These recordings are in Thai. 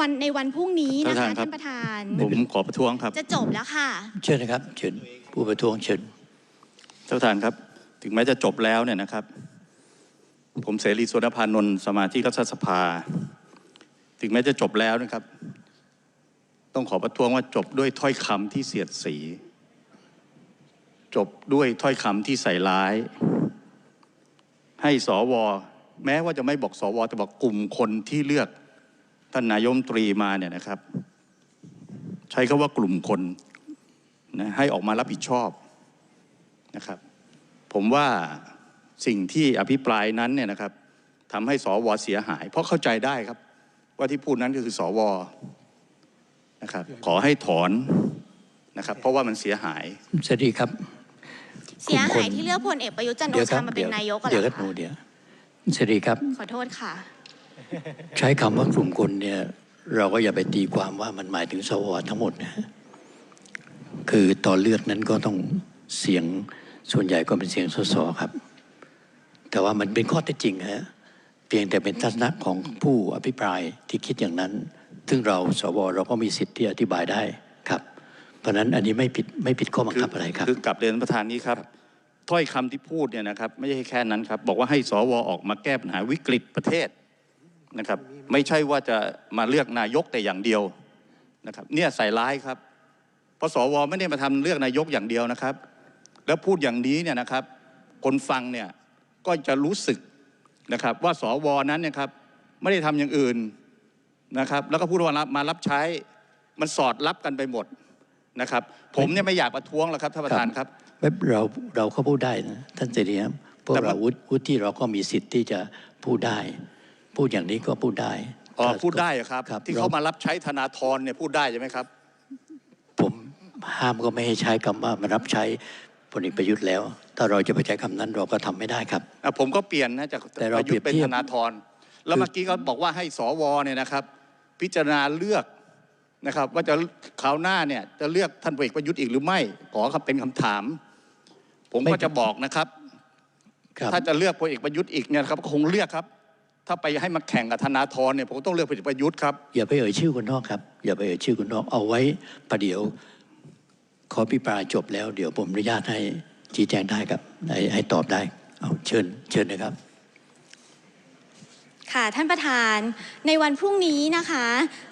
วันในวันพรุ่งนี้นะท่าคะนประธานครับท่านประธาน ผมขอประท้วงครับ จะจบแล้วค่ะ เชิญนะครับ เชิญผู้ประท้วงเชิญท่านประธานครับ ถึงแม้จะจบแล้วเนี่ยนะครับ ผมเสรีสุวรรณพานนท์สมาชิกรัฐสภา ถึงแม้จะจบแล้วนะครับ ต้องขอประท้วงว่าจบด้วยถ้อยคำที่เสียดสี จบด้วยถ้อยคำที่ใส่ร้าย ให้สวแม้ว่าจะไม่บอกสวแต่บอกกลุ่มคนที่เลือก ท่านนายกรัฐมนตรีมาเนี่ยนะครับ ใช้คำว่ากลุ่มคนนะให้ออกมารับผิดชอบนะครับ ผมว่าสิ่งที่อภิปรายนั้นเนี่ยนะครับทำให้สวเสียหาย เพราะเข้าใจได้ครับ ว่าที่พูดนั้นก็คือสวนะครับ ขอให้ถอนนะครับ เพราะว่ามันเสียหายสวัสดีครับ เสียกลุ่มคหายนที่เลือกพลเอกประยุทธ์จันทร์โอเดี๋ยวคชารับมาเป็นนายกกันเดี๋ยวเหรก็อหนูคะเดี๋ยวสวัสดีครับ ขอโทษค่ะ ใช้คำว่ากลุ่มคนเนี่ยเราก็อย่าไปตีความว่ามันหมายถึงสวทั้งหมดนะคือตอนเลือกนั้นก็ต้องเสียงส่วนใหญ่ก็เป็นเสียงสสครับ แต่ว่ามันเป็นข้อเท็จจริงฮะเพียงแต่เป็นทัศนะของผู้อภิปรายที่คิดอย่างนั้น ซึ่งเราสวเราก็มีสิทธิ์ที่อธิบายได้ครับ เพราะฉะนั้นอันนี้ไม่ผิดไม่ผิดข้อบังคับอะไรครับ คือกลับเรียนท่านประธานนี้ครับ ถ้อยคำที่พูดเนี่ยนะครับ ไม่ใช่แค่นั้นครับ บอกว่าให้สวออกมาแก้ปัญหาวิกฤตประเทศ นะครับ ไม่ใช่ว่าจะมาเลือกนายกแต่อย่างเดียวนะครับ เนี่ยใส่ร้ายครับเพราะสวไม่ได้มาทำเลือกนายกอย่างเดียวนะครับ แล้วพูดอย่างนี้เนี่ยนะครับ คนฟังเนี่ยก็จะรู้สึกนะครับ ว่าสวนั้นเนี่ยครับไม่ได้ทำอย่างอื่นนะครับ แล้วก็พูดว่ารับมารับใช้มันสอดรับกันไปหมดนะครับ ผมเนี่ยไม่อยากประท้วงหรอกครับท่านประธานครับเว็บเราเราก็พูดได้นะท่านเสรีครับพวกแต่ว่าเราวุฒิวุฒิเราก็มีสิทธิ์ที่จะพูดได้ พูดอย่างนี้ก็พูดได้อ๋อถ้าพูดได้เหรอครับครับ ที่เขามารับใช้ธนาธรเนี่ยพูดได้ใช่ไหมครับ ผมห้ามก็ไม่ให้ใช้คำว่ามารับใช้พลเอกประยุทธ์แล้ว ถ้าเราจะไปใช้คำนั้นเราก็ทำไม่ได้ครับอะผมก็เปลี่ยนนะจากแต่เราประยุทธ์เป็นเปรียบเทียธบนาธรแล้วเมื่อกี้เขาบอกว่าให้สวเนี่ยนะครับ พิจารณาเลือกนะครับ ว่าจะคราวหน้าเนี่ยจะเลือกท่านพลเอกประยุทธ์อีกหรือไม่ขอครับเป็นคำถาม ผมก็จะบอกนะครับครับ ถ้าจะเลือกพลเอกประยุทธ์อีกเนี่ยนะครับก็คงเลือกครับ ถ้าไปให้มาแข่งกับธนาธรเนี่ยผมก็ต้องเลือกพลเอกประยุทธ์ครับอย่าไปเอ่ยชื่อคนนอกครับอย่าไปเอ่ยชื่อคนนอกเอาไว้ประเดี๋ยวขอพิปรายจบแล้ว เดี๋ยวผมอนุญาตให้ชี้แจงได้ครับให้ให้ตอบได้เอาเชิญเชิญนะครับค่ะท่านประธานในวันพรุ่งนี้นะคะ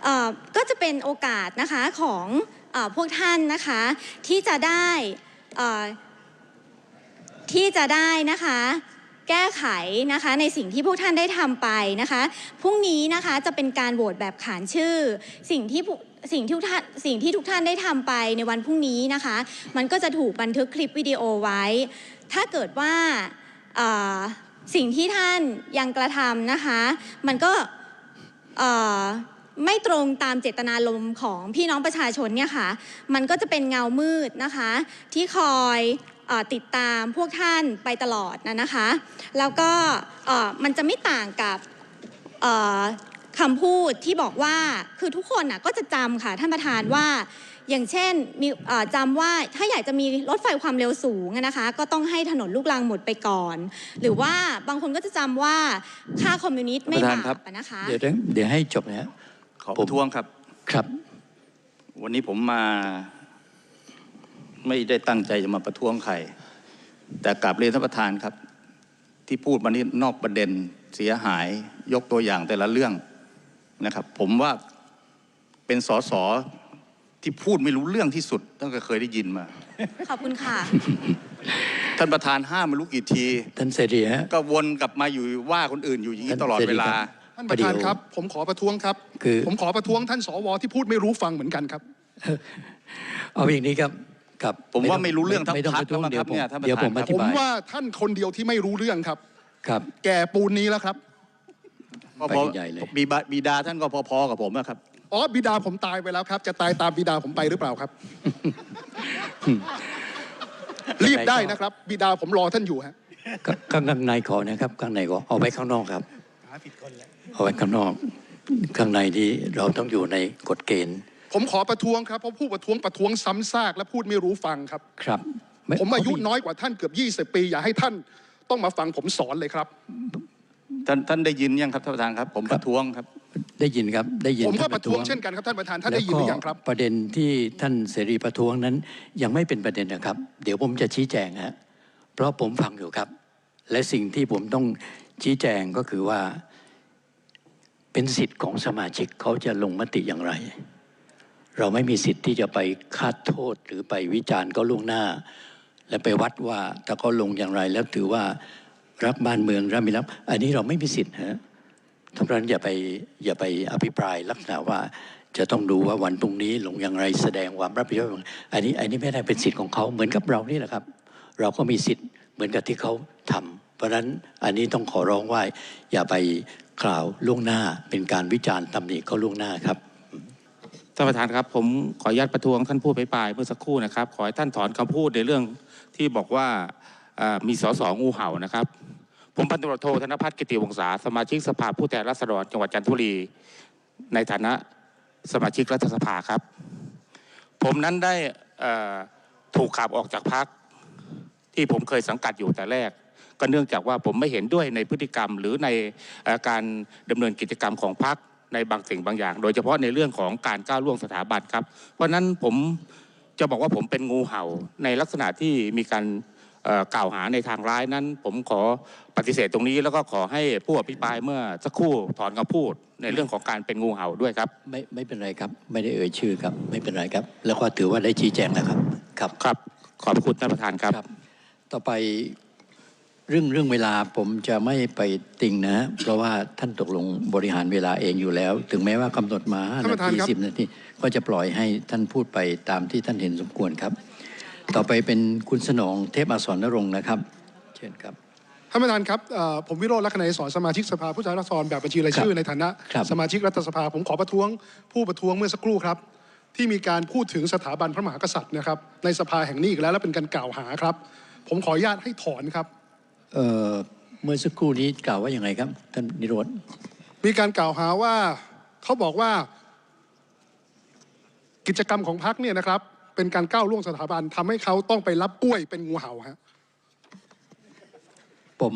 เอ่อก็จะเป็นโอกาสนะคะของเออพวกท่านนะคะที่จะได้เอ่อที่จะได้นะคะ แก้ไขนะคะในสิ่งที่พวกท่านได้ทำไปนะคะพรุ่งนี้นะคะจะเป็นการโหวตแบบขานชื่อ สิ่งที่สิ่งที่ทุกท่านสิ่งที่ทุกท่านได้ทำไปในวันพรุ่งนี้นะคะ มันก็จะถูกบันทึกคลิปวิดีโอไว้ ถ้าเกิดว่าสิ่งที่ท่านยังกระทำนะคะ มันก็ไม่ตรงตามเจตนารมณ์ของพี่น้องประชาชนเนี่ยค่ะ มันก็จะเป็นเงามืดนะคะ ที่คอย ติดตามพวกท่านไปตลอดนะนะคะ แล้วก็เอ่อมันจะไม่ต่างกับเอ่อคำพูดที่บอกว่าคือทุกคนน่ะก็จะจำค่ะท่านประธานว่าอย่างเช่นมีเอ่อจำว่าถ้าอยากจะมีรถไฟความเร็วสูงอะนะคะ ก็ต้องให้ถนนลูกรังหมดไปก่อน หรือว่าบางคนก็จะจำว่าค่าคอมมิวนิสต์ไม่ประธานบาครับปอะนะคะ เดี๋ยวเดี๋ยวให้จบนะฮะขอประท้วงครับครับ วันนี้ผมมา ไม่ได้ตั้งใจจะมาประท้วงใคร แต่กลับเรียนท่านประธานครับ ที่พูดมานี้นอกประเด็นเสียหายยกตัวอย่างแต่ละเรื่องนะครับ ผมว่าเป็นสสที่พูดไม่รู้เรื่องที่สุดตั้งแต่เคยได้ยินมา ขอบคุณค่ะ ท่านประธานห้ามไม่รู้กี่ที ท่านเสรีฮะ ก็วนกลับมาอยู่ว่าคนอื่นอยู่อย่างนี้ตลอดเวลา ท่านประธานครับ ผมขอประท้วงครับ คือ ผมขอประท้วงท่านสวที่พูดไม่รู้ฟังเหมือนกันครับ เอาอย่างนี้ครับ ครับผมว่าไม่รู้เรื่องทั้งไม่ต้องพรรปคระท้วงแล้วเดี๋ยวผมนะครับเนี่ยท่านประธานเดี๋ยวผมอครับธิผมบายว่าท่านคนเดียวที่ไม่รู้เรื่องครับครับ แก่ปูนนี้แล้วครับก็ไปพอใหญ่เลยบิดาบิดาท่านก็พอๆกับผมนะครับอ๋อบิดาผมตายไปแล้วครับ จะตายตามบิดาผมไปหรือเปล่าครับ รีบได้นะครับ บิดาผมรอท่านอยู่ฮะก็ข้างในขอนะครับ ข้างในขอเอาไว้ข้างนอกครับเอาไว้ข้างนอก ข้างในนี้เราต้องอยู่ในกฎเกณฑ์ ผมขอประท้วงครับเพราะผู้ประท้วงประท้วงซ้ำซากและพูดไม่รู้ฟังครับ ครับไผมอายุน้อยกว่าท่านเกือบ 20 ปี อย่าให้ท่านต้องมาฟังผมสอนเลยครับ ท่านท่านได้ยินยังครับท่านประธานครับ ผมประท้วงครับ ได้ยินครับได้ยินผมก็ท่านประท้วงเช่นกันครับท่านประธานท่านได้ยินหรือยังครับแล้วก็ประเด็นที่ท่านเสรีประท้วงนั้น ยังไม่เป็นประเด็นนะครับ เดี๋ยวผมจะชี้แจงฮะเพราะผมฟังอยู่ครับ และสิ่งที่ผมต้องชี้แจงก็คือว่า เป็นสิทธิ์ของสมาชิกเขาจะลงมติอย่างไร เราไม่มีสิทธิ์ที่จะไปคาดโทษหรือไปวิจารณ์ก็ล่วงหน้า และไปวัดว่าถ้าเขาลงอย่างไรแล้วถือว่ารักบ้านเมืองรักมีรักอันนี้เราไม่มีสิทธิ์ฮะท่านประธานอย่าไปอย่าไปอภิปรายลักษณะว่าจะต้องดูว่าวันพรุ่งนี้ลงอย่างไรแสดงความรับผิดชอบอันนี้อันนี้ไม่ได้เป็นสิทธิ์ของเขาเหมือนกับเรานี่แหละครับ เราก็มีสิทธิ์เหมือนกับที่เขาทำเพราะฉะนั้นอันนี้ต้องขอร้องว่าอย่าไปกล่าวล่วงหน้าเป็นการวิจารณ์ตำหนิเขาล่วงหน้าครับ ท่านประธานครับผมขออนุญาตประท้วงท่านผู้อภิปรายเมื่อสักครู่นะครับ ขอให้ท่านถอนคำพูดในเรื่องที่บอกว่ามีสสงูเห่านะครับ ผมพันตำรวจโทธนพัฒน์กิติวงศาสมาชิกสภาผู้แทนราษฎรจังหวัดจันทบุรี ในฐานะสมาชิกรัฐสภาครับ ผมนั้นได้ถูกขับออกจากพักที่ผมเคยสังกัดอยู่แต่แรก ก็เนื่องจากว่าผมไม่เห็นด้วยในพฤติกรรมหรือในอการดำเนินกิจกรรมของพรรค ในบางสิ่งบางอย่าง โดยเฉพาะในเรื่องของการก้าวล่วงสถาบันครับ เพราะฉะนั้นผมจะบอกว่าผมเป็นงูเห่าในลักษณะที่มีการเอ่อกล่าวหาในทางร้ายนั้น ผมขอปฏิเสธตรงนี้ แล้วก็ขอให้ผู้อภิปรายเมื่อสักครู่ถอนคำพูดในเรื่องของการเป็นงูเห่าด้วยครับไม่ไม่เป็นไรครับ ไม่ได้เอ่ยชื่อครับ ไม่เป็นไรครับ แล้วก็ถือว่าได้ชี้แจงแล้วครับ ครับครับ ขอบพระคุณท่านประธานครับครับต่อไป เรื่องเรื่องเวลาผมจะไม่ไปติงนะ เพราะว่าท่านตกลงบริหารเวลาเองอยู่แล้ว ถึงแม้ว่ากำหนดมา5ท่านประธานนาทีครับสิบนาทีก็จะปล่อยให้ท่านพูดไปตามที่ท่านเห็นสมควรครับ ต่อไปเป็นคุณสนองเทพอักษรนรงค์นะครับ เชิญครับท่านประธานครับเอ่อผมวิโรจน์ลักษณะสอนสมาชิกสภาผู้แทนราษฎรแบบบัญชีรายชื่อในฐานะครับสมาชิกรัฐสภาผมขอประท้วง ผู้ประท้วงเมื่อสักครู่ครับ ที่มีการพูดถึงสถาบันพระมหากษัตริย์นะครับในสภาแห่งนี้อีกแล้วและเป็นการกล่าวหาครับ ผมขออนุญาตให้ถอนครับ เอ่อเมื่อสักครู่นี้กล่าวว่าอย่างไรครับท่านนิโรธมีการกล่าวหาว่าเขาบอกว่า กิจกรรมของพรรคเนี่ยนะครับ เป็นการก้าวล่วงสถาบันทำให้เขาต้องไปรับกล้วยเป็นงูเห่าฮะผม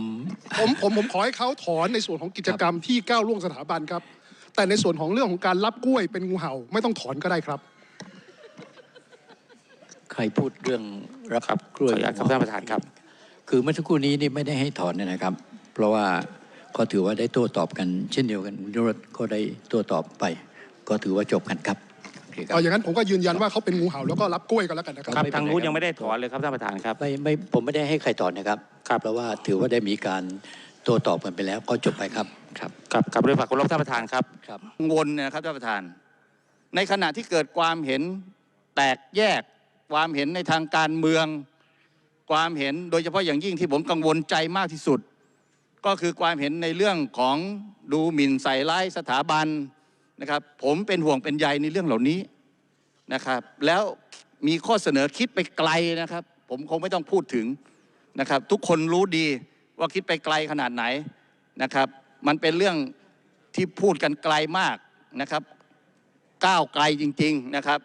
ผมผมผมขอให้เขาถอนในส่วนของกิจกรรมที่ก้าวล่วงสถาบันครับ แต่ในส่วนของเรื่องของการรับกล้วยเป็นงูเห่า ไม่ต้องถอนก็ได้ครับ ใครพูดเรื่องรับครับกล้วยขออนุญาตครับท่านประธานครับ คือเมื่อสักครู่นี้นี่ไม่ได้ให้ถอนนะครับ เพราะว่าก็ถือว่าได้โต้ตอบกัน เช่นเดียวกันนิโรธก็ได้โต้ตอบไป ก็ถือว่าจบกันครับโอเคครัเอาบอย่างนั้นผมก็ยืนยันว่าเขาเป็นงูเห่าแล้วก็รับกล้วยกันแล้วกันนะครับครับไม่เป็นไรทางนู้นครับยังไม่ได้ถอนเลยครับท่านประธานครับไม่ไม่ผมไม่ได้ให้ใครถอนนะครับครับเพราะว่าถือว่าได้มีการโต้ตอบกันไปแล้วก็จบไปครับครับครับกับด้วยฝากเคารพท่านประธานครับครับกังวลเนยนะครับท่านประธาน ในขณะที่เกิดความเห็นแตกแยกความเห็นในทางการเมือง ความเห็นโดยเฉพาะอย่างยิ่งที่ผมกังวลใจมากที่สุด ก็คือความเห็นในเรื่องของดูหมิ่นใส่ร้ายสถาบันนะครับ ผมเป็นห่วงเป็นใยในเรื่องเหล่านี้นะครับ แล้วมีข้อเสนอคิดไปไกลนะครับ ผมคงไม่ต้องพูดถึงนะครับ ทุกคนรู้ดีว่าคิดไปไกลขนาดไหนนะครับ มันเป็นเรื่องที่พูดกันไกลมากนะครับ ก้าวไกลจริง ๆนะครับ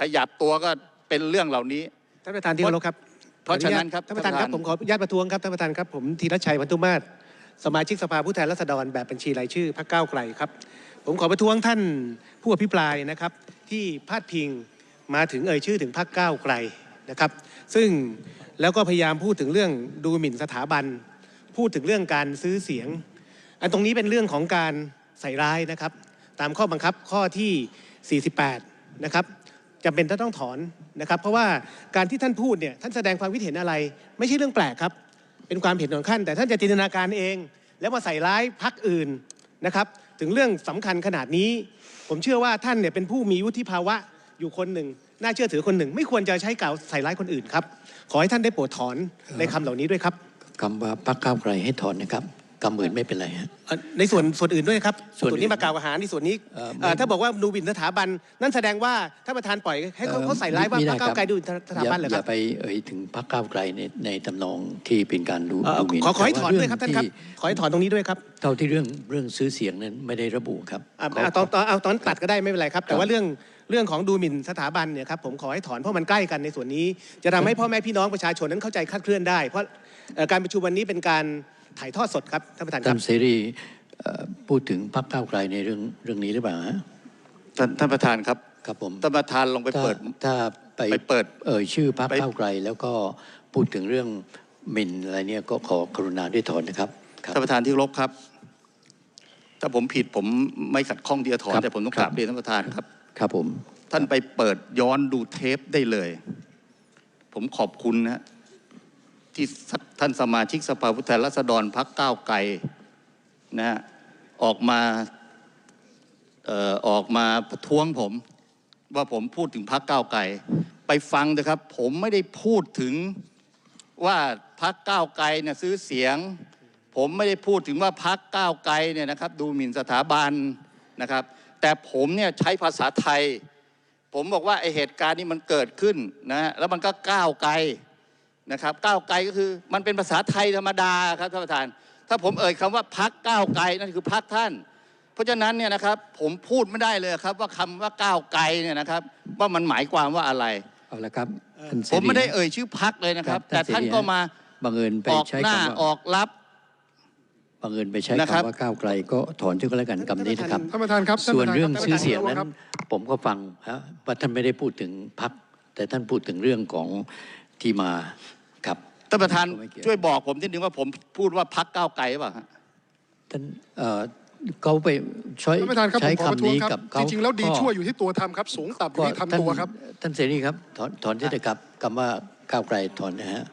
ขยับตัวก็เป็นเรื่องเหล่านี้ท่านประธานที่เคารพครับ เพราะฉะนั้นครับท่านประธานครับท่านประธานผมขออนุญาตประท้วงครับท่านประธานครับผมธีรชัยพันธุมาศสมาชิกสภาผู้แทนราษฎรแบบบัญชีรายชื่อพรรคก้าวไกลครับ ผมขอประท้วงท่านผู้อภิปรายนะครับ ที่พาดพิงมาถึงเอ่ยชื่อถึงพรรคก้าวไกลนะครับ ซึ่งแล้วก็พยายามพูดถึงเรื่องดูหมิ่นสถาบัน พูดถึงเรื่องการซื้อเสียง อันตรงนี้เป็นเรื่องของการใส่ร้ายนะครับ ตามข้อบังคับข้อที่ 48 นะครับ จำเป็นต้องถอนนะครับ เพราะว่าการที่ท่านพูดเนี่ยท่านแสดงความคิดเห็นอะไร ไม่ใช่เรื่องแปลกครับ เป็นความเห็นของท่าน แต่ท่านจะจินตนาการเอง แล้วมาใส่ร้ายพักอื่นนะครับ ถึงเรื่องสำคัญขนาดนี้ ผมเชื่อว่าท่านเนี่ยเป็นผู้มีวุฒิภาวะอยู่คนหนึ่ง น่าเชื่อถือคนหนึ่ง ไม่ควรจะใช้กล่าวใส่ร้ายคนอื่นครับ ขอให้ท่านได้โปรดถอนในคำเหล่านี้ด้วยครับคำว่าพักก้าวไกลให้ถอนนะครับ คำอื่นไม่เป็นไรฮะ เอ่อในส่วนส่วนอื่นด้วยครับส่วนอื่นนี้มากล่าวหาในส่วนนี้เอ่อเอ่อถ้าบอกว่าดูหมิ่นสถาบัน นั่นแสดงว่าท่านประธานปล่อยให้เขาเขาใส่ร้ายว่าไม่พรได้รคก้าวไกลดูหมิ่นสถาบันเหรออคย่ารับไปเอ่ยถึงพักก้าวไกลในในตำนองที่เป็นการดูเอ่อดูหมิ่นขอขอให้แต่ถอนด้วยครับท่านครับที่ขอให้ถอนตรงนี้ด้วยครับเท่าที่เรื่องเรื่องซื้อเสียงนั้นไม่ได้ระบุครับอะขอ เอาตอนตอนเอาตอนตัดก็ได้ไม่เป็นไรครับ แต่ครับว่าเรื่องเรื่องของดูหมิ่นสถาบันเนี่ยครับผมขอให้ถอนเพราะมันใกล้กันในส่วนนี้ จะทำให้พ่อแม่พี่น้องประชาชนนั้นเข้าใจคลาดเคลื่อนได้ เพราะเอ่อการประชุมวันนี้เป็นการ ถ่ายทอดสดครับท่านประธานคท่ารับนเสรีเอ่อพูดถึงพรรคก้าวไกลในเรื่องเรื่องนี้หรือเปล่าฮะท่านท่านประธานครับครับผมท่านประธานลองไปถ้าเปิดถ้าไปไปเปิดเอ่ยชื่อพรรคไปก้าวไกล แล้วก็พูดถึงเรื่องหมิ่นอะไรเนี่ยก็ขอกรุณาด้วยถอนนะครับครับท่านประธานที่เคารบครับ ถ้าผมผิดผมไม่ขัดข้องที่จะถอนครับแต่ผมต้องครักบราบเรียนท่านประธานครับ ครับผม ท่านไปเปิดย้อนดูเทปได้เลย ผมขอบคุณนะฮะ ที่ท่านสมาชิกสภาผู้แทนราษฎรพักก้าวไกลนะฮะออกมาออกมาประท้วงผม ว่าผมพูดถึงพักก้าวไกลไปฟังนะครับ ผมไม่ได้พูดถึงว่าพักก้าวไกลเนี่ยซื้อเสียง ผมไม่ได้พูดถึงว่าพักก้าวไกลเนี่ยนะครับ ดูหมิ่นสถาบันนะครับ แต่ผมเนี่ยใช้ภาษาไทย ผมบอกว่าไอเหตุการณ์นี้มันเกิดขึ้นนะฮะแล้วมันก็ก้าวไกล นะครับก้าวไกลก็คือมันเป็นภาษาไทยธรรมดาครับท่านประธาน ถ้าผมเอ่ยคำว่าพักก้าวไกลนั่นคือพักท่าน เพราะฉะนั้นเนี่ยนะครับผมพูดไม่ได้เลยครับ ว่าคำว่าก้าวไกลเนี่ยนะครับ ว่ามันหมายความว่าอะไรเอาละครับท่านเสผมรีไม่ได้เอ่ยชื่อพักเลยนะครับครับแต่ท่านท่านเสรีก็มาบังเอิญไปออกใช้หน้าคำว่าออกรับบังเอิญไปใช้นะครับคำว่าก้าวไกล ก็ถอนชื่อก็แล้วกันคำนี้นะครับท่านประธานครับท่านส่ปวนระธานเรื่องคบชื่อเสียงท่านั้นประธานครับผมก็ฟังฮะว่าท่านไม่ได้พูดถึงพักแต่ท่านพูดถึงเรื่องของที่มา ครับท่านประธานไม่เกี่ยวช่วยบอกผมนิดนึงว่าผมพูดว่าพักก้าวไกลหรือเปล่าฮะท่านเอ่อเขาไปใช้ท่านประธานครับผใช้มขอประคำท้วงนี้ครับกับเขาจริงๆแล้วดีก็ชั่วอยู่ที่ตัวทำครับสูงต่ำอยู่ที่ก็ทำตัวครับท่านเสรีครับ ถอนถอนที่เถอะครับคำว่าก้าวไกลถอนนะฮะ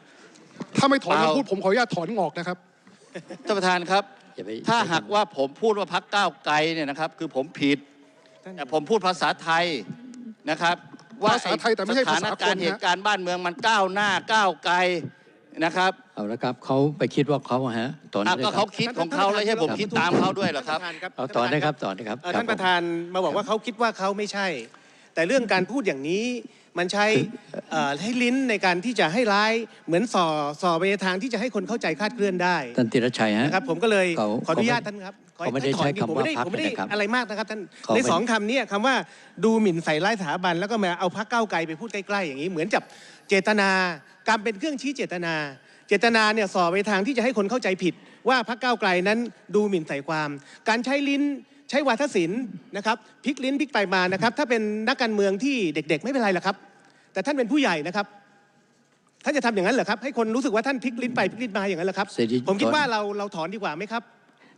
ถ้าไม่ถอนเปล่าคำพูดผมขออนุญาตถอนงอกนะครับ ท่านประธานครับ อย่าไป ถ้าใช้คำหากว่าผมพูดว่าพักก้าวไกลเนี่ยนะครับ คือผมผิด แต่ผมพูดภาษาไทยนะครับ ว่าภาษาไทยแต่ไม่ใช่สถานภาษาคนการณ์นะเหตุการณ์บ้านเมืองมันก้าวหน้าก้าวไกลนะครับเอาละครับเขาไปคิดว่าเขาฮะถอนอะได้ก็คเขารับคิดของเขาแล้วให้ผมคิดตามเขาด้วยเหรอครับท่านประธานเอาถอนนะครับถอนนะครับเอ่อครับท่านประธานมาบอกว่าเขาคิดว่าเขาไม่ใช่ แต่เรื่องการพูดอย่างนี้ มันใช้เอ่อให้ลิ้นในการที่จะให้ร้ายเหมือนส่อส่อไปในทางที่จะให้คนเข้าใจคลาดเคลื่อนได้ท่านติรชัยฮะนะครับผมก็เลยเขาขออนุญาตเขาไม่ท่านครับขอเขาไม่ได้ให้ถอนใช้ดีคำผมไม่ได้ว่าพรรคผมไม่ได้นะครับอะไรมากนะครับท่านเขาในไม่สองคำเนี้คำว่าดูหมิ่นใส่ร้ายสถาบัน แล้วก็มาเอาพักเก้าวไกลไปพูดใกล้ๆอย่างนี้เหมือนจับเจตนาการเป็นเครื่องชี้เจตนา เจตนาเนี่ยส่อไปทางที่จะให้คนเข้าใจผิด ว่าพักเก้าวไกลนั้นดูหมิ่นใส่ความ การใช้ลิ้น ใช้วาทศิลป์นะครับพลิกลิ้นพลิกไปมานะครับ ถ้าเป็นนักการเมืองที่เด็ก ๆ ไม่เป็นไรหรอกครับ แต่ท่านเป็นผู้ใหญ่นะครับท่านจะทำอย่างนั้นเหรอครับให้คนรู้สึกว่าท่านพลิกลิ้นไปพลิกลิ้นมาอย่างนั้นเหรอครับเสรีผมคิดถอนว่าเราเราถอนดีกว่าไหมครับ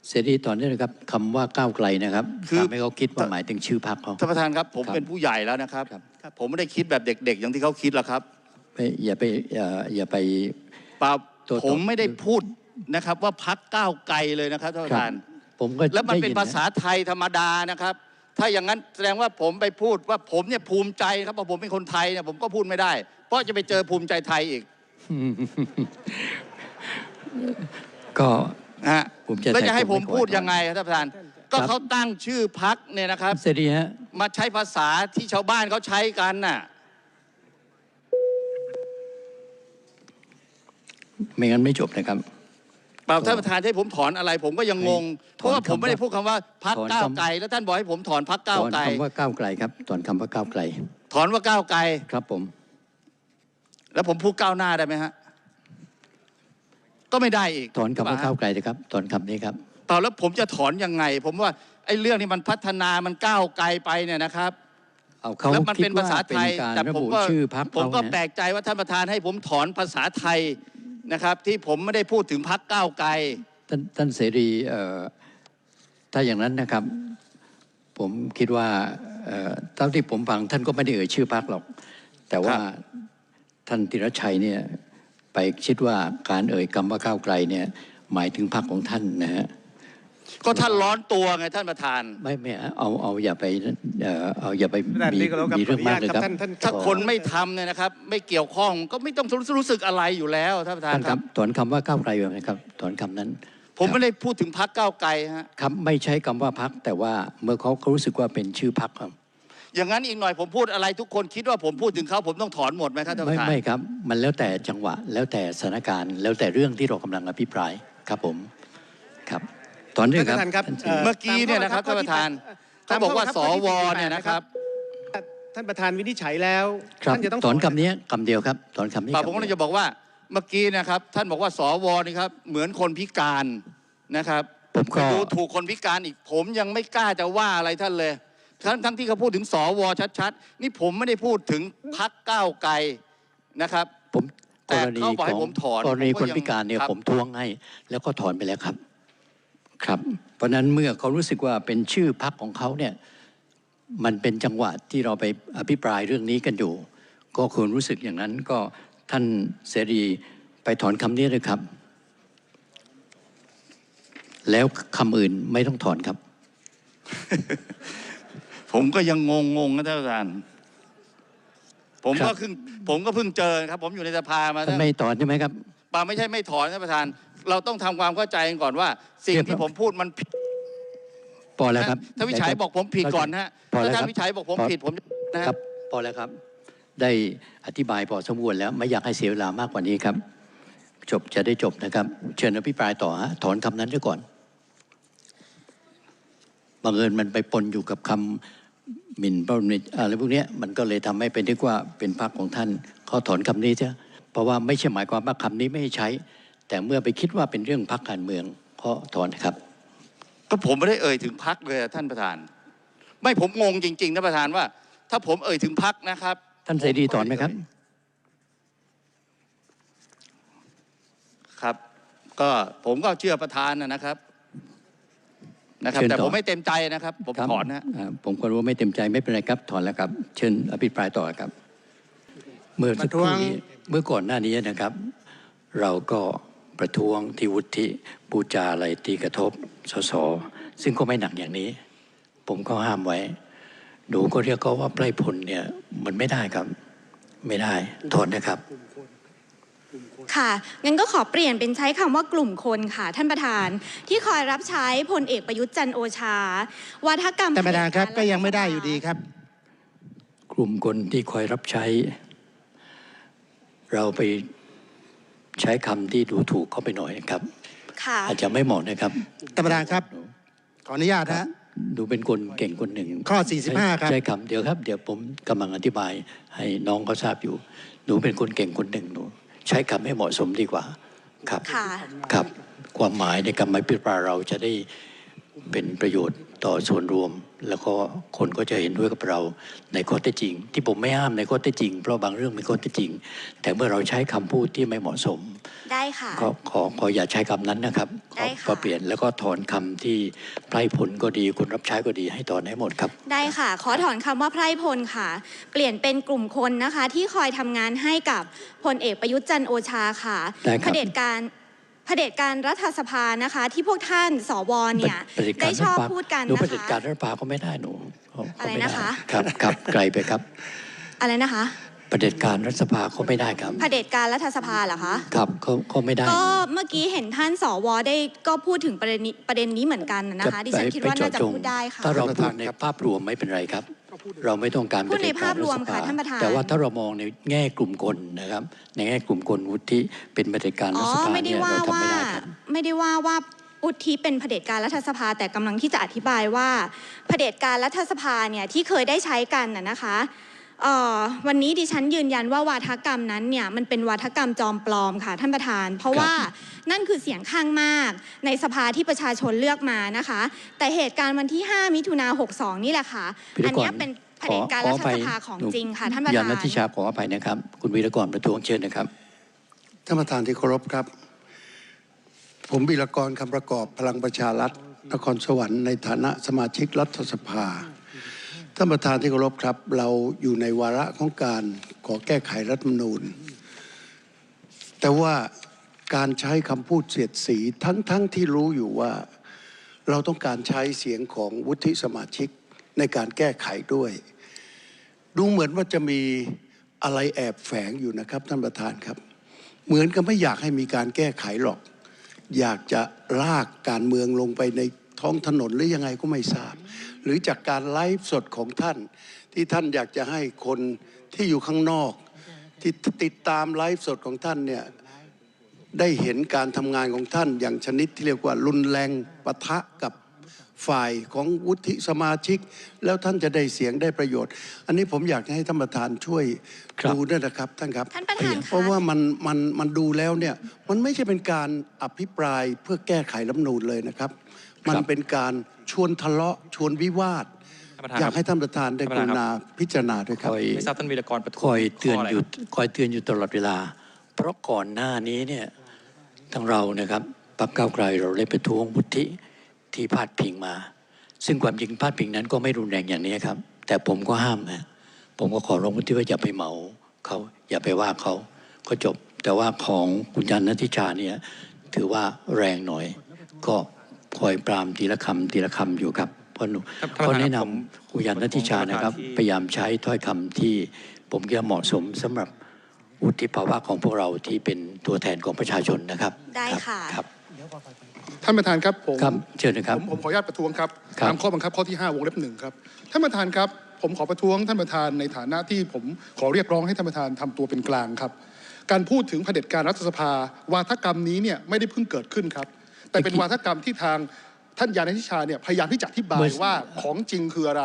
เสรีถอนได้เลยครับคำว่าก้าวไกลนะครับคือทำให้เขาคิดว่าหมายถึงชื่อพรรคเขาท่านประธานครับผมครับเป็นผู้ใหญ่แล้วนะครับครับครับ ผมไม่ได้คิดแบบเด็ก ๆ อย่างที่เขาคิดหรอกครับไม่อย่าไปอย่าอย่าไปเปล่าตัวตบผมไม่ได้พูดนะครับ ว่าพักก้าวไกลเลยนะครับท่านประธาน ผมก็แล้วมันได้เป็นยิะภาษาไทยธรรมดานะครับ ถ้าอย่างนั้นแสดงว่าผมไปพูดว่าผมเนี่ยภูมิใจครับว่าผมเป็นคนไทยเนี่ยผมก็พูดไม่ได้ เพราะจะไปเจอภูมิใจไทยอีก ก็นะฮะภูมิใจไทยแล้วจะให้ผมคงไม่พูดขอยังไงครับท่านประธาน ก็เขาตั้งชื่อพักเนี่ยนะครับเสรีฮะมาใช้ภาษาที่ชาวบ้านเขาใช้กันน่ะไม่งั้นไม่จบนะครับ เปล่าท่านประธานให้ผมถอนอะไร ผมก็ยังงง เพราะว่าผมไม่ได้พูดคำว่าพักถอนคำก้าวไกล แล้วท่านบอกให้ผมถอนพักก้าวถอนไกลคำว่าก้าวไกลครับถอนคำว่าก้าวไกล ถอนว่าก้าวไกลครับผม แล้วผมพูดก้าวหน้าได้ไหมฮะก็ไม่ได้อีกถอนคำว่าใช่ปะฮะก้าวไกลนะครับถอนคำนี้ครับเปล่าแล้วผมจะถอนยังไง ผมว่าไอ้เรื่องนี้มันพัฒนามันก้าวไกลไปเนี่ยนะครับเอาเขาแล้วมันคิเป็ดนภาว่าษาเป็ไทนยการแต่ระผมบุก็ชื่อพรรคผมก็เขานะแปลกใจว่าท่านประธานให้ผมถอนภาษาไทย นะครับที่ผมไม่ได้พูดถึงพักก้าวไกลท่านท่านเสรีเอ่อถ้าอย่างนั้นนะครับ ผมคิดว่าเอ่อเท่าที่ผมฟังท่านก็ไม่ได้เอ่ยชื่อพรรคหรอก แต่ว่าครับท่านติรชัยเนี่ยไปคิดว่าการเอ่ยคำว่าก้าวไกลเนี่ยหมายถึงพรรคของท่านนะฮะ ก็ท่านร้อนตัวไงท่านประธาน ไม่ไม่เอาเอาอย่าไปเอ่อเอาอย่าไปท่านมีนี่ก็แล้วครับมีเรื่องมากเลยครับท่านท่านถ้าคนไม่ทำเนี่ยนะครับ ไม่เกี่ยวข้องก็ไม่ต้องรู้สึกอะไรอยู่แล้วท่านประธานท่านคครัรับบถอนคำว่าก้าวไกลไปนะครับถอนคำนั้น ผมไม่ได้พูดถึงพักก้าวไกลฮะครับไม่ใช้คำว่าพักแต่ว่าเมื่อเขาเขารู้สึกว่าเป็นชื่อพักครับ อย่างนั้นอีกหน่อยผมพูดอะไรทุกคนคิดว่าผมพูดถึงเขาผมต้องถอนหมดไหมครับท่านปไม่ระธานไม่ครับ มันแล้วแต่จังหวะ แล้วแต่สถานการณ์ แล้วแต่เรื่องที่เรากำลังอภิปรายครับผมครับ ถอนเรื่องครับท่านประธานครับท่านเสเอ่รีอเมื่อกี้เนี่ยนะครับตามท่านประธานข้อเขาบอกว่าตามสข้อบังคับข้วอที่เนี่ยนะครับ ท่านประธานวินิจฉัยแล้วครับท่านจะต้องถอนคำนี้คำเดียวครับถอนคำนี้ป่าผมคำก็เดีเลยยวจะบอกว่าเมื่อกี้นะครับ ท่านบอกว่าสวนี่ครับเหมือนคนพิการนะครับผมก็ไปดูถูกคนพิการอีก ผมยังไม่กล้าจะว่าอะไรท่านเลยทั้งทั้งที่เขาพูดถึงสวชัดๆนี่ผมไม่ได้พูดถึงพักก้าวไกลนะครับ ผมแต่กรณีเขาบอกให้ของผมถอนกรณีผมก็คนยังพิการเนี่ยครับผมท้วงให้ แล้วก็ถอนไปแล้วครับ ครับเพราะฉะนั้นเมื่อเขารู้สึกว่าเป็นชื่อพักของเขาเนี่ยมันเป็นจังหวะที่เราไปอภิปรายเรื่องนี้กันอยู่ ก็ควรรู้สึกอย่างนั้นก็ท่านเสรีไปถอนคำนี้เลยครับ แล้วคำอื่นไม่ต้องถอนครับ ผมก็ยังงงงๆนะท่านประธานผมครัก็บเพิ่งผมก็เพิ่งเจอครับ ผมอยู่ในสภามาท่านไม่ถอนใช่ไหมครับป่าไม่ใช่ไม่ถอนท่านประธาน เราต้องทำความเข้าใจกันก่อนว่า สิ่งเรียบร้ที่อยผมพูดมันผิดพอแล้วครับถ้าวิชัยบอกผมผิดก่อนนะฮะพอแล้วถ้าคท่ารับนวิชัยบอกผมพอผิดผมนะคฮะรับพอแล้วครับ ได้อธิบายพอสมควรแล้ว ไม่อยากให้เสียเวลามากกว่านี้ครับ จบจะได้จบนะครับ เชิญอภิปรายต่อฮะถอนคำนั้นด้วยก่อนบังเอิญมันไปปนอยู่กับคำหมิ่นประมาทอะไรพวกเนี้ยมันก็เลยทำให้เป็นที่ว่าเป็นพรรคของท่านเขาถอนคำนี้เถอะเพราะว่าไม่ใช่หมายความว่าคำนี้ไม่ให้ใช้ แต่เมื่อไปคิดว่าเป็นเรื่องพรรคการเมืองก็ถอนนะครับ ก็ผมไม่ได้เอ่ยถึงพักเลยอะท่านประธาน ไม่ผมงงจริงๆท่านประธานว่า ถ้าผมเอ่ยถึงพักนะครับ ท่านเสรีถอนไหมครับ ครับ ก็ผมก็เชื่อประธานนะนะครับนะครับเชิญแต่ต่อผมไม่เต็มใจนะครับ ผมครับถอนนะาผมก็รู้ว่าไม่เต็มใจไม่เป็นไรครับถอนแล้วครับ เชิญอภิปรายต่อครับ เมื่อสักครู่นี้เมื่อก่อนหน้านี้นะครับ เราก็ ประท้วงที่วุฒิปูจาอะไรที่กระทบสสซึ่งก็ไม่หนักอย่างนี้ ผมก็ห้ามไว้ หนูก็เรียกเขาว่าไพร่พลเนี่ยมันไม่ได้ครับ ไม่ได้ถอนนะครับ ค่ะ งั้นก็ขอเปลี่ยนเป็นใช้คำว่ากลุ่มคนค่ะ ท่านประธาน ที่คอยรับใช้พลเอกประยุทธ์จันทร์โอชาวาทกรรมท่านประธานครับเผด็จก็ยังไม่ได้อยู่ดีครับ กลุ่มคนที่คอยรับใช้ เราไป ใช้คำที่ดูถูกเขาไปหน่อยนะครับ ค่ะ อาจจะไม่เหมาะนะครับ ท่านประธานครับ ขออนุญาตฮะ ดูเป็นคนเก่งคนหนึ่งข้อ45ครับ ใช่คำเดี๋ยวครับ เดี๋ยวผมกำลังอธิบาย ให้น้องเขาทราบอยู่หนูเป็นคนเก่งคนหนึ่งหนู ใช้คำให้เหมาะสมดีกว่าครับค่ะ ครับ ความหมายในคำอภิปรายเราจะได้เป็นประโยชน์ ต่อส่วนรวม แล้วก็คนก็จะเห็นด้วยกับเราในข้อเท็จจริง ที่ผมไม่ห้ามในข้อเท็จจริง เพราะบางเรื่องเป็นข้อเท็จจริง แต่เมื่อเราใช้คำพูดที่ไม่เหมาะสม ได้ค่ะขอขอขออย่าใช้คำนั้นนะครับขได้อค่ะขอเปลี่ยนแล้วก็ถอนคำที่ไพร่ผลก็ดีคนรับใช้ก็ดีให้ถอนให้หมดครับ ได้ค่ะ ขอถอนคำว่าไพร่พลค่ะ เปลี่ยนเป็นกลุ่มคนนะคะ ที่คอยทำงานให้กับพลเอกประยุทธ์จันทร์โอชาค่ะได้ครับเผด็จการ เผด็จการรัฐสภานะคะ ที่พวกท่านสวเนี่ยปฏิการได้ชอบรัฐบาลพูดกันหนูนะปฏิคะการรัฐบาลก็ไม่ได้หนูเขาเขาอะไรม่ด้นะคะครับครับไกลไปครับ อะไรนะคะปฏิการรัฐสภาก็ไม่ได้ครับเผด็จการรัฐสภาเหรอคะครับเขาเขาไม่ได้ก็เมื่อกี้เห็นท่านสวได้ก็พูดถึงประเด็นนี้ประเด็นนี้เหมือนกันนะคะดิฉันคิดว่าน่าจะพูดได้ค่ะถ้าเราพูดในภาพรวมไม่เป็นไรครับ เราไม่ต้องการพูดในปฏิกภาพรวมฐค่ะสภท่านประธานแต่ว่าถ้าเรามองในแง่กลุ่มคนนะครับ ในแง่กลุ่มคนวุฒิเป็นปฏิการอ๋รัอฐสภาไม่ได้เนี่ยว่าเราทำว่าไม่ได้ครับไม่ได้ว่าว่าอุทิเป็นเผด็จการรัฐสภาแต่กำลังที่จะอธิบายว่าเผด็จการรัฐสภาเนี่ยที่เคยได้ใช้กันน่ะนะคะเอ่อ วันนี้ดิฉันยืนยันว่าวาทกรรมนั้นเนี่ยมันเป็นวาทกรรมจอมปลอมค่ะท่านประธาน เพราะว่านั่นคือเสียงข้างมากในสภาที่ประชาชนเลือกมานะคะ แต่เหตุการณ์วันที่ 5 มิถุนา62 นี่แหละค่ะพิธีอันกรเนี้ยเป็นเผด็จการรัฐสภาของจริงค่ะท่านประยาธานนัทิชาขออภัยนะครับ คุณวีรกรประท้วงเชิญนะครับท่านประธานที่เคารพครับ ผมบิรกรคำประกอบพลังประชารัฐนครสวรรค์ในฐานะสมาชิกรัฐสภา ท่านประธานที่เคารพครับ เราอยู่ในวาระของการขอแก้ไขรัฐมนูญ แต่ว่าการใช้คำพูดเสียดสีทั้งๆทที่รู้อยู่ว่า เราต้องการใช้เสียงของวุฒิสมาชิกในการแก้ไขด้วย ดูเหมือนว่าจะมีอะไรแอบแฝงอยู่นะครับท่านประธานครับ เหมือนกับไม่อยากให้มีการแก้ไขหรอก อยากจะลากการเมืองลงไปใน ท้องถนนหรือยังไงก็ไม่ทราบ หรือจากการไลฟ์สดของท่าน ที่ท่านอยากจะให้คนที่อยู่ข้างนอก ที่ติดตามไลฟ์สดของท่านเนี่ยได้เห็นการทำงานของท่านอย่างชนิดที่เรียกว่ารุนแรงปะทะกับฝ่ายของวุฒิสมาชิก แล้วท่านจะได้เสียงได้ประโยชน์ อันนี้ผมอยากให้ท่านประธานช่วยครับดูด้วยนะครับท่านครับ ท่านประธานเพราะคะว่ามันมันมันดูแล้วเนี่ยมันไม่ใช่เป็นการอภิปรายเพื่อแก้ไขรัฐธรรมนูญเลยนะครับ มันเป็นการชวนทะเลาะชวนวิวาทท่านประธานอยาคกรับให้ท่านประธานได้กท่านประธานครับรุณาพิจารณาด้วยครับคอยไม่ทราบท่านวีรกรประท้วงคอยเตือนข้ะไรอยู่ครับคอยเตือนอยู่ตลอดเวลา เพราะก่อนหน้านี้เนี่ยทั้งเรานะครับพรรคก้าวไกลเราได้ประท้วงวุฒิที่พาดพิงมา ซึ่งความจริงพาดพิงนั้นก็ไม่รุนแรงอย่างนี้ครับ แต่ผมก็ห้ามนะผมก็ขอร้องวุฒิว่าอย่าไปเหมาเขาอย่าไปว่าเขาก็จบ แต่ว่าของคุณยันนัทธิชาเนี่ยถือว่าแรงหน่อยก็ คอยปรามทีละคำทีละคำอยู่ครับเพราะหนูท่านเขาแนะนผมำคุณยันนัทธิชานะครับผมขอโทษที่พยายามใช้ถ้อยคำที่ผมคิดว่าเหมาะสมสำหรับวุฒิภาวะของพวกเราที่เป็นตัวแทนของประชาชนนะครับ ได้รับค่ะครับท่านประธานครับผมครับเชิญนะครับผมผมขออนุญาตประท้วงครับครับตามข้อบังคับข้อที่ 5 วงเล็บหนึ่งครับท่านประธานครับผมขอประท้วงท่านประธานในฐานะที่ผมขอเรียกร้องให้ท่านประธานทำตัวเป็นกลางครับ การพูดถึงเผด็จการรัฐสภาวาทกรรมนี้เนี่ยไม่ได้เพิ่งเกิดขึ้นครับ แต่เป็นวาทกรรมที่ทางท่านยานิชาเนี่ยพยายามที่จะอธิบาเมื่ยอว่าของจริงคืออะไร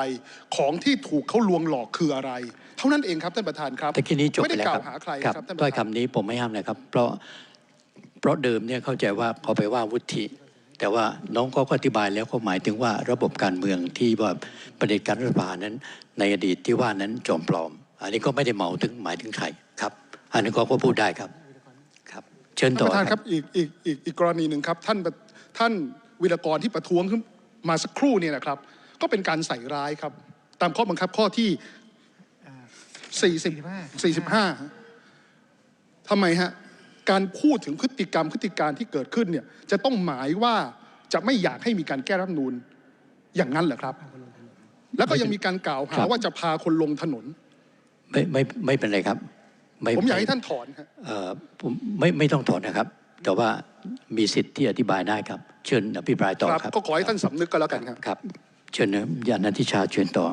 ของที่ถูกเขาลวงหลอกคืออะไร เท่านั้นเองครับท่านประธานครับแต่ทีนี้จบไม่ไปได้แล้วกล่าครับวหาใครครับครับท่านปถ้อยระธานคำนี้ผมไม่ห้ามนะครับ เพราะเพราะเดิมเนี่ยเข้าใจว่าเขาไปว่าวุฒิแต่ว่าน้องเขาก็อธิบายแล้วเขาหมายถึงว่าระบบการเมืองที่ว่าประเด็จการรัฐบาลนั้น ในอดีตที่ว่านั้นจอมปลอม อันนี้ก็ไม่ได้เหมาถึงหมายถึงใครครับ อันนี้ก็ก็พูดได้ครับครับเชิญ ท่านต่อประธานคครัรับบอีกอีกอีกอีกกรณีหนึ่งครับท่านประท่านวิรกรที่ประท้วงขึ้นมาสักครู่เนี่ยนะครับ ก็เป็นการใส่ร้ายครับ ตามข้อบังคับข้อที่40 45ทำไมฮะการพูดถึงพฤติกรรมพฤติการที่เกิดขึ้นเนี่ยจะต้องหมายว่าจะไม่อยากให้มีการแก้รัฐธรรมนูนอย่างนั้นเหรอครับ แล้วก็ยังมีการกล่าวหาครับว่าจะพาคนลงถนน ไม่ไม่ไม่เป็นไรครับไผมอยากให้ท่านถอนครับเอ่อผมไม่ไม่ต้องถอนนะครับ แต่ว่ามีสิทธิ์ที่อธิบายได้ครับ เชิญอภิปรายต่อครับครับก็ขอให้ท่านสำนึกก็แล้วกันครับครับ เชิญนะยานันทิชาเชิญต่อ